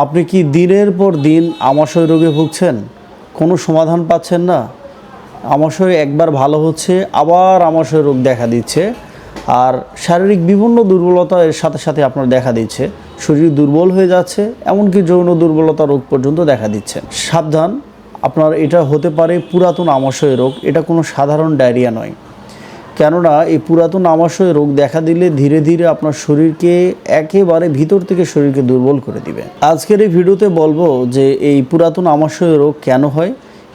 আপনি কি দিনের পর দিন আমাশয় রোগে ভুগছেন? কোনো সমাধান পাচ্ছেন না? আমাশয় একবার ভালো হচ্ছে, আবার আমাশয় রোগ দেখা দিচ্ছে। আর শারীরিক বিভিন্ন দুর্বলতা এর সাথে সাথে আপনার দেখা দিচ্ছে। শরীর দুর্বল হয়ে যাচ্ছে, এমনকি যৌন দুর্বলতা রোগ পর্যন্ত দেখা দিচ্ছে। সাবধান, আপনার এটা হতে পারে পুরাতন আমাশয় রোগ, এটা কোনো সাধারণ ডায়রিয়া নয়। কেননা এই পুরাতন আমাশয় রোগ দেখা দিলে ধীরে ধীরে আপনার শরীরকে একেবারে ভিতর থেকে শরীরকে দুর্বল করে দিবে। আজকের এই ভিডিওতে বলব যে এই পুরাতন আমাশয় রোগ কেন হয়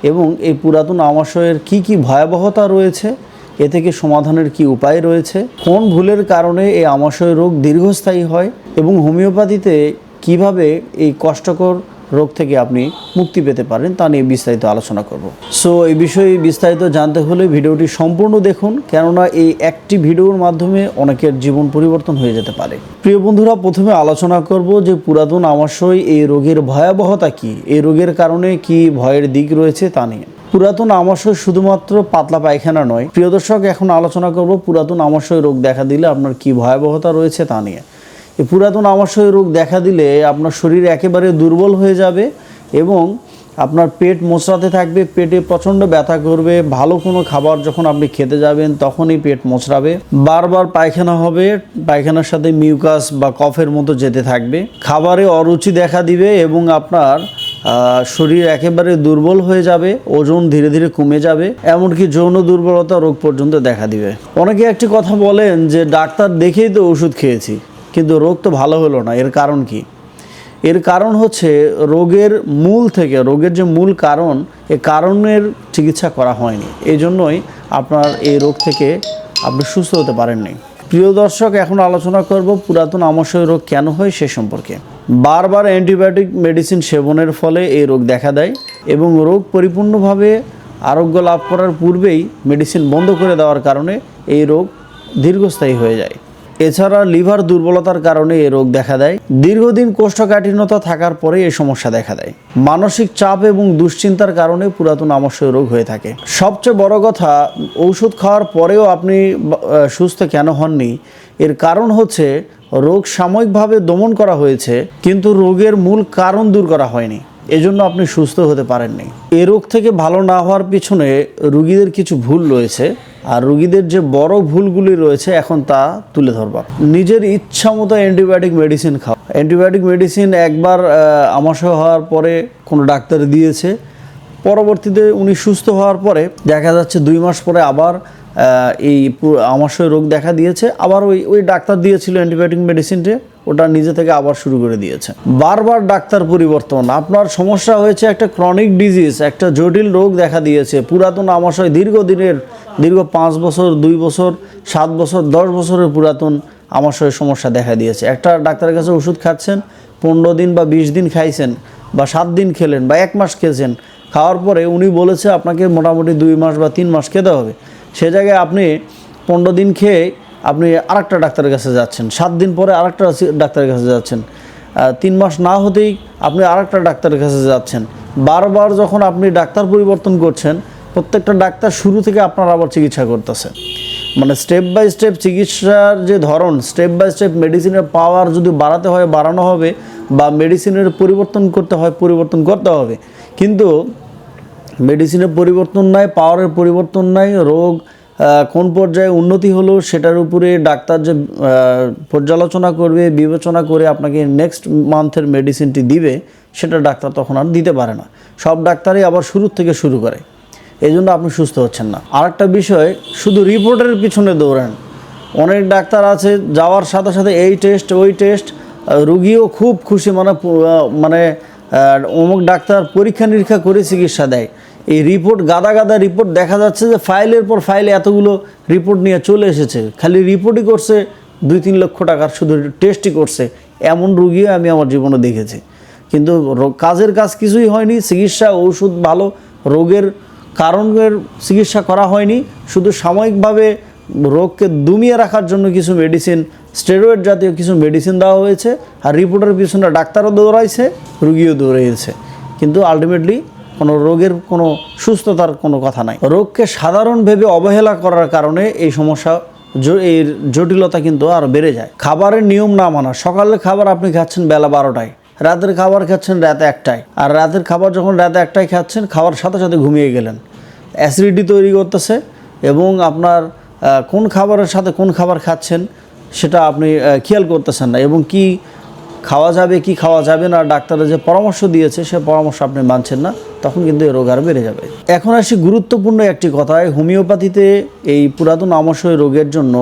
এবং এই পুরাতন আমাশয়ের কি কি ভয়াবহতা রয়েছে, এ থেকে সমাধানের কি উপায় রয়েছে, কোন ভুলের কারণে এই আমাশয় রোগ দীর্ঘস্থায়ী হয় এবং হোমিওপ্যাথিতে কীভাবে এই কষ্টকর রোগ থেকে আপনি মুক্তি পেতে পারেন, তা নিয়ে বিস্তারিত আলোচনা করব। সো এই বিষয়ে বিস্তারিত জানতে হলে ভিডিওটি সম্পূর্ণ দেখুন, কেননা এই একটি ভিডিওর মাধ্যমে অনেকের জীবন পরিবর্তন হয়ে যেতে পারে। প্রিয় বন্ধুরা, প্রথমে আলোচনা করব যে পুরাতন আমাশয়, এই রোগের ভয়াবহতা কি? এই রোগের কারণে কি ভয়ের দিক রয়েছে তা নিয়ে। পুরাতন আমাশয় শুধুমাত্র পাতলা পায়খানা নয়। প্রিয় দর্শক, এখন আলোচনা করব পুরাতন আমাশয় রোগ দেখা দিলে আপনার কি ভয়াবহতা রয়েছে তা নিয়ে। এই পুরাতন আমাশয় রোগ দেখা দিলে আপনার শরীর একেবারে দুর্বল হয়ে যাবে এবং আপনার পেট মোচড়াতে থাকবে, পেটে প্রচণ্ড ব্যথা করবে, ভালো কোনো খাবার যখন আপনি খেতে যাবেন তখনই পেট মোচড়াবে। বারবার পায়খানা হবে, পায়খানার সাথে মিউকাস বা কফের মতো যেতে থাকবে। খাবারে অরুচি দেখা দিবে এবং আপনার শরীর একেবারে দুর্বল হয়ে যাবে, ওজন ধীরে ধীরে কমে যাবে, এমনকি যৌন দুর্বলতা রোগ পর্যন্ত দেখা দিবে। অনেকে একটি কথা বলেন যে, ডাক্তার দেখেই তো ওষুধ খেয়েছি। কিন্তু রোগ তো ভালো হলো না, এর কারণ কি? এর কারণ হচ্ছে রোগের মূল থেকে, রোগের যে মূল কারণ, এ কারণের চিকিৎসা করা হয়নি। এই জন্যই আপনার এই রোগ থেকে আপনি সুস্থ হতে পারেননি। প্রিয় দর্শক, এখন আলোচনা করব পুরাতন আমাশয় রোগ কেন হয় সে সম্পর্কে। বারবার অ্যান্টিবায়োটিক মেডিসিন সেবনের ফলে এই রোগ দেখা দেয় এবং রোগ পরিপূর্ণভাবে আরোগ্য লাভ করার পূর্বেই মেডিসিন বন্ধ করে দেওয়ার কারণে এই রোগ দীর্ঘস্থায়ী হয়ে যায়। এছাড়া লিভার দুর্বলতার কারণে এ রোগ দেখা দেয়। দীর্ঘদিন কোষ্ঠকাঠিন্যতা থাকার পরে এই সমস্যা দেখা দেয়। মানসিক চাপ এবং দুশ্চিন্তার কারণে পুরাতন আমাশয় রোগ হয়ে থাকে। সবচেয়ে বড় কথা, ঔষধ খাওয়ার পরেও আপনি সুস্থ কেন হননি? এর কারণ হচ্ছে, রোগ সাময়িকভাবে দমন করা হয়েছে, কিন্তু রোগের মূল কারণ দূর করা হয়নি। এজন্য আপনি সুস্থ হতে পারেননি। এ রোগ থেকে ভালো না হওয়ার পিছনে রুগীদের কিছু ভুল রয়েছে, আর রুগীদের যে বড় ভুলগুলি রয়েছে এখন তা তুলে ধরবা নিজের ইচ্ছা মতো অ্যান্টিবায়োটিক মেডিসিন খাও। অ্যান্টিবায়োটিক মেডিসিন একবার আমাশয় হওয়ার পরে কোনো ডাক্তার দিয়েছে, পরবর্তীতে উনি সুস্থ হওয়ার পরে দেখা যাচ্ছে দুই মাস পরে আবার এই আমাশয় রোগ দেখা দিয়েছে। আবার ওই ওই ডাক্তার দিয়েছিল অ্যান্টিবায়োটিক মেডিসিনটা, ওটা নিজে থেকে আবার শুরু করে দিয়েছে। বারবার ডাক্তার পরিবর্তন। আপনার সমস্যা হয়েছে একটা ক্রনিক ডিজিজ একটা জটিল রোগ দেখা দিয়েছে। পুরাতন আমাশয় দীর্ঘদিনের, দীর্ঘ পাঁচ বছর, দুই বছর, সাত বছর, দশ বছরের পুরাতন আমাশয়ের সমস্যা দেখা দিয়েছে। একটা ডাক্তারের কাছে ওষুধ খাচ্ছেন, পনেরো দিন বা বিশ দিন খাইছেন বা সাত দিন খেলেন বা এক মাস খেয়েছেন খাওয়ার পরে উনি বলেছে, আপনাকে মোটামুটি দুই মাস বা তিন মাস খেতে হবে। সে জায়গায় আপনি পনেরো দিন খেয়ে আপনি আরেকটা ডাক্তারের কাছে যাচ্ছেন। সাত দিন পরে আরেকটা ডাক্তারের কাছে যাচ্ছেন। তিন মাস না হতেই আপনি আরেকটা ডাক্তারের কাছে যাচ্ছেন। বারবার যখন আপনি ডাক্তার পরিবর্তন করছেন, প্রত্যেকটা ডাক্তার শুরু থেকে আপনার আবার চিকিৎসা করতেছে। মানে স্টেপ বাই স্টেপ চিকিৎসার যে ধরন স্টেপ বাই স্টেপ মেডিসিনের পাওয়ার যদি বাড়াতে হয়, বাড়ানো হবে বা মেডিসিনের পরিবর্তন করতে হয়, পরিবর্তন করতে হবে। কিন্তু মেডিসিনের পরিবর্তন নাই, পাওয়ারের পরিবর্তন নাই, রোগ কোন পর্যায়ে উন্নতি হলো সেটার উপরে ডাক্তার যে পর্যালোচনা করবে, বিবেচনা করে আপনাকে নেক্সট মান্থের মেডিসিনটি দিবে, সেটা ডাক্তার তখন আর দিতে পারে না। সব ডাক্তারই আবার শুরুর থেকে শুরু করে। এই জন্য আপনি সুস্থ হচ্ছেন না। আরেকটা বিষয়, শুধু রিপোর্টের পিছনে দৌড়ান। অনেক ডাক্তার আছে, যাওয়ার সাথে সাথে এই টেস্ট ওই টেস্ট রুগীও খুব খুশি মানে মানে আহ, অমুক ডাক্তার পরীক্ষা নিরীক্ষা করে চিকিৎসা দেয়। এই রিপোর্ট গাদা গাদা রিপোর্ট দেখা যাচ্ছে যে ফাইলের পর ফাইলে এতগুলো রিপোর্ট নিয়ে চলে এসেছে। খালি রিপোর্টই করছে দুই তিন লক্ষ টাকার শুধু টেস্টই করছে। এমন রুগীও আমি আমার জীবনে দেখেছি। কিন্তু কাজের কাজ কিছুই হয়নি চিকিৎসা ওষুধ ভালো রোগের কারণের চিকিৎসা করা হয়নি। শুধু সাময়িকভাবে রোগকে দমিয়ে রাখার জন্য কিছু মেডিসিন স্টেরয়েড জাতীয় কিছু মেডিসিন দেওয়া হয়েছে আর রিপোর্টের পিছনে ডাক্তারও দৌড়াইছে, রুগীও দৌড়িয়েছে কিন্তু আলটিমেটলি কোনো রোগের কোনো সুস্থতার কোনো কথা নাই। রোগকে সাধারণ ভেবে অবহেলা করার কারণে এই সমস্যা এর জটিলতা কিন্তু আরও বেড়ে যায়। খাবারের নিয়ম না মানা সকালে খাবার আপনি খাচ্ছেন বেলা বারোটায়, রাতের খাবার খাচ্ছেন রাতে একটাই আর রাতের খাবার যখন রাতে একটাই খাচ্ছেন, খাওয়ার সাথে সাথে ঘুমিয়ে গেলেন। অ্যাসিডিটি তৈরি করতেছে এবং আপনার কোন খাবারের সাথে কোন খাবার খাচ্ছেন সেটা আপনি খেয়াল করতেছেন না এবং কি খাওয়া যাবে, কি খাওয়া যাবে না, ডাক্তাররা যে পরামর্শ দিয়েছে সে পরামর্শ আপনি মানছেন না, তখন কিন্তু এই রোগ আর বেড়ে যাবে। এখন আসি গুরুত্বপূর্ণ একটি কথায় হোমিওপ্যাথিতে এই পুরাতন আমাশয় রোগের জন্য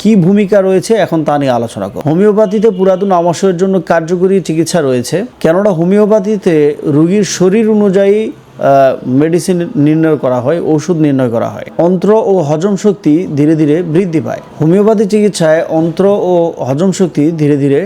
কি ভূমিকা রয়েছে এখন তা নিয়ে আলোচনা করব। হোমিওপ্যাথিতে পুরাতন আমাশয়ের জন্য কার্যকরী চিকিৎসা রয়েছে, কেননা হোমিওপ্যাথিতে রোগীর শরীর অনুযায়ী মেডিসিন নির্ণয় করা হয়, ওষুধ নির্ণয় করা হয়। অন্ত্র ও হজম শক্তি ধীরে ধীরে বৃদ্ধি পায়। হোমিওপ্যাথি চিকিৎসায় অন্ত্র ও হজম শক্তি ধীরে ধীরে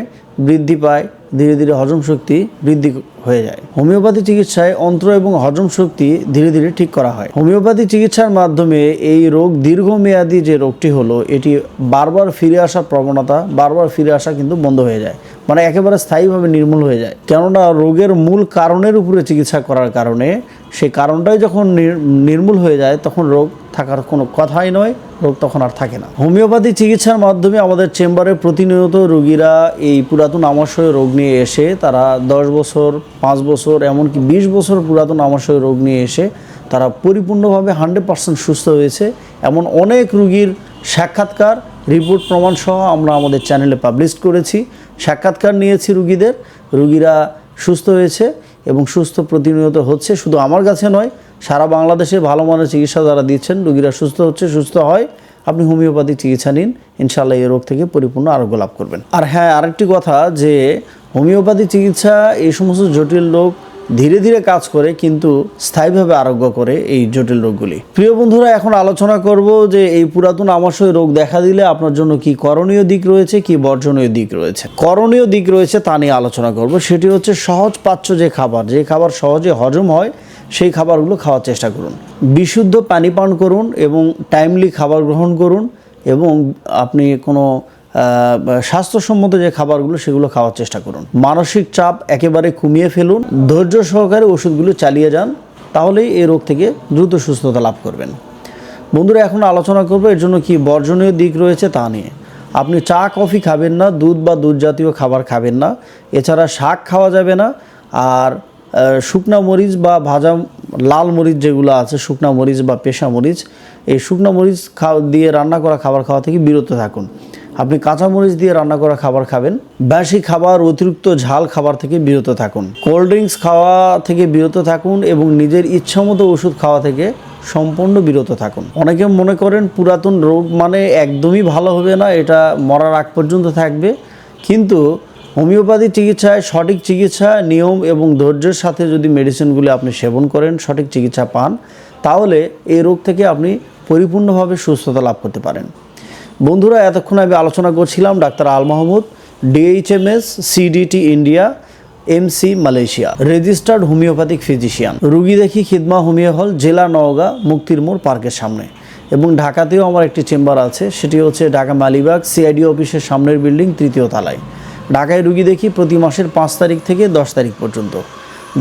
বৃদ্ধি পায়, ধীরে ধীরে হজম শক্তি বৃদ্ধি হয়ে যায়। হোমিওপ্যাথি চিকিৎসায় অন্ত্র এবং হজম শক্তি ধীরে ধীরে ঠিক করা হয়। হোমিওপ্যাথি চিকিৎসার মাধ্যমে এই রোগ দীর্ঘমেয়াদী যে রোগটি হলো, এটি বারবার ফিরে আসার প্রবণতা, বারবার ফিরে আসা কিন্তু বন্ধ হয়ে যায়। মানে একেবারে স্থায়ীভাবে নির্মূল হয়ে যায়। কেননা রোগের মূল কারণের উপরে চিকিৎসা করার কারণে সেই কারণটাই যখন নির- নির্মূল হয়ে যায়, তখন রোগ থাকার কোনো কথাই নয়, রোগ তখন আর থাকে না। হোমিওপ্যাথি চিকিৎসার মাধ্যমে আমাদের চেম্বারে প্রতিনিয়ত রোগীরা এই পুরাতন আমাশয় রোগ নিয়ে এসে, তারা দশ বছর, পাঁচ বছর, এমনকি বিশ বছর পুরাতন আমাশয় রোগ নিয়ে এসে, তারা পরিপূর্ণভাবে হান্ড্রেড পার্সেন্ট সুস্থ হয়েছে। এমন অনেক রুগীর সাক্ষাৎকার, রিপোর্ট প্রমাণ সহ আমরা আমাদের চ্যানেলে পাবলিশ করেছি। সাক্ষাৎকার নিয়েছি রুগীদের, রুগীরা সুস্থ হয়েছে। এবং সুস্থ প্রতিনিয়ত হচ্ছে, শুধু আমার কাছে নয়, সারা বাংলাদেশে ভালো মানের চিকিৎসা যারা দিচ্ছেন, রুগীরা সুস্থ হচ্ছে, সুস্থ হয়, আপনি হোমিওপ্যাথি চিকিৎসা নিন ইনশাল্লাহ এই রোগ থেকে পরিপূর্ণ আরোগ্য লাভ করবেন। আর হ্যাঁ আরেকটি কথা যে, হোমিওপ্যাথি চিকিৎসা এই সমস্ত জটিল রোগ ধীরে ধীরে কাজ করে, কিন্তু স্থায়ীভাবে আরোগ্য করে এই জটিল রোগগুলি। প্রিয় বন্ধুরা, এখন আলোচনা করব যে এই পুরাতন আমাশয় রোগ দেখা দিলে আপনার জন্য কি করণীয় দিক রয়েছে, কি বর্জনীয় দিক রয়েছে। করণীয় দিক রয়েছে তা নিয়ে আলোচনা করব। সেটি হচ্ছে সহজ পাচ্য যে খাবার যে খাবার সহজে হজম হয়, সেই খাবারগুলো খাওয়ার চেষ্টা করুন। বিশুদ্ধ পানি পান করুন এবং টাইমলি খাবার গ্রহণ করুন এবং আপনি কোনো স্বাস্থ্যসম্মত যে খাবারগুলো, সেগুলো খাওয়ার চেষ্টা করুন। মানসিক চাপ একেবারে কমিয়ে ফেলুন। ধৈর্য সহকারে ওষুধগুলো চালিয়ে যান, তাহলেই এই রোগ থেকে দ্রুত সুস্থতা লাভ করবেন। বন্ধুরা, এখন আলোচনা করব এর জন্য কি বর্জনীয় দিক রয়েছে তা নিয়ে। আপনি চা, কফি খাবেন না, দুধ বা দুধ জাতীয় খাবার খাবেন না। এছাড়া শাক খাওয়া যাবে না। আর শুকনা মরিচ বা ভাজা লাল মরিচ যেগুলো আছে, শুকনা মরিচ বা পেশা মরিচ, এই শুকনা মরিচ খাওয়া দিয়ে রান্না করা খাবার খাওয়া থেকে বিরত থাকুন। আপনি কাঁচামরিচ দিয়ে রান্না করা খাবার খাবেন। বাসি খাবার, অতিরিক্ত ঝাল খাবার থেকে বিরত থাকুন। কোল্ড ড্রিঙ্কস খাওয়া থেকে বিরত থাকুন এবং নিজের ইচ্ছামতো ওষুধ খাওয়া থেকে সম্পূর্ণ বিরত থাকুন। অনেকে মনে করেন পুরাতন রোগ মানে একদমই ভালো হবে না, এটা মরার আগ পর্যন্ত থাকবে। কিন্তু হোমিওপ্যাথি চিকিৎসায় সঠিক চিকিৎসা, নিয়ম এবং ধৈর্যের সাথে যদি মেডিসিনগুলি আপনি সেবন করেন, সঠিক চিকিৎসা পান, তাহলে এই রোগ থেকে আপনি পরিপূর্ণভাবে সুস্থতা লাভ করতে পারেন। বন্ধুরা, এতক্ষণ আমি আলোচনা করছিলাম doctor Al Mahmud DHMS CDT India MC Malaysia registered homeopathic physician রুগী দেখি খিদমা হোমিও হল, জেলা নওগাঁ, মুক্তির মোড় পার্কের সামনে। এবং ঢাকাতেও আমার একটি চেম্বার আছে, সেটি হচ্ছে ঢাকা মালিবাগ সিআইডি অফিসের সামনের বিল্ডিং তৃতীয় তলায়। ঢাকায় রুগী দেখি প্রতি মাসের পাঁচ তারিখ থেকে দশ তারিখ পর্যন্ত।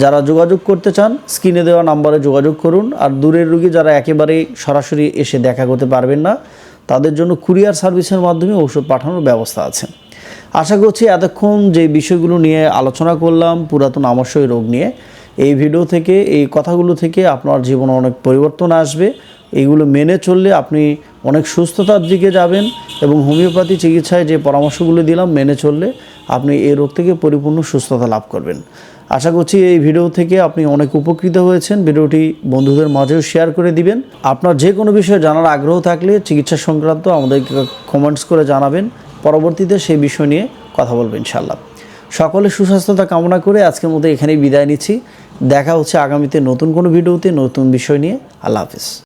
যারা যোগাযোগ করতে চান, স্ক্রিনে দেওয়া নাম্বারে যোগাযোগ করুন। আর দূরের রুগী যারা একেবারেই সরাসরি এসে দেখা করতে পারবেন না তাদের জন্য কুরিয়ার সার্ভিসের মাধ্যমে ওষুধ পাঠানোর ব্যবস্থা আছে। আশা করছি এতক্ষণ যে বিষয়গুলো নিয়ে আলোচনা করলাম, পুরাতন আমাশয় রোগ নিয়ে, এই ভিডিও থেকে, এই কথাগুলো থেকে আপনার জীবনে অনেক পরিবর্তন আসবে। এইগুলো মেনে চললে আপনি অনেক সুস্থতার দিকে যাবেন এবং হোমিওপ্যাথি চিকিৎসায় যে পরামর্শগুলো দিলাম মেনে চললে আপনি এই রোগ থেকে পরিপূর্ণ সুস্থতা লাভ করবেন। আশা করছি এই ভিডিও থেকে আপনি অনেক উপকৃত হয়েছেন। ভিডিওটি বন্ধুদের মাঝেও শেয়ার করে দিবেন। আপনার যে কোনো বিষয়ে জানার আগ্রহ থাকলে চিকিৎসা সংক্রান্ত আমাদেরকে কমেন্টস করে জানাবেন। পরবর্তীতে সেই বিষয় নিয়ে কথা বলবেন ইনশাল্লাহ সকলে সুস্বাস্থ্যতা কামনা করে আজকের মতো এখানেই বিদায় নিচ্ছি। দেখা হচ্ছে আগামীতে নতুন কোনো ভিডিওতে, নতুন বিষয় নিয়ে। আল্লাহ হাফিজ।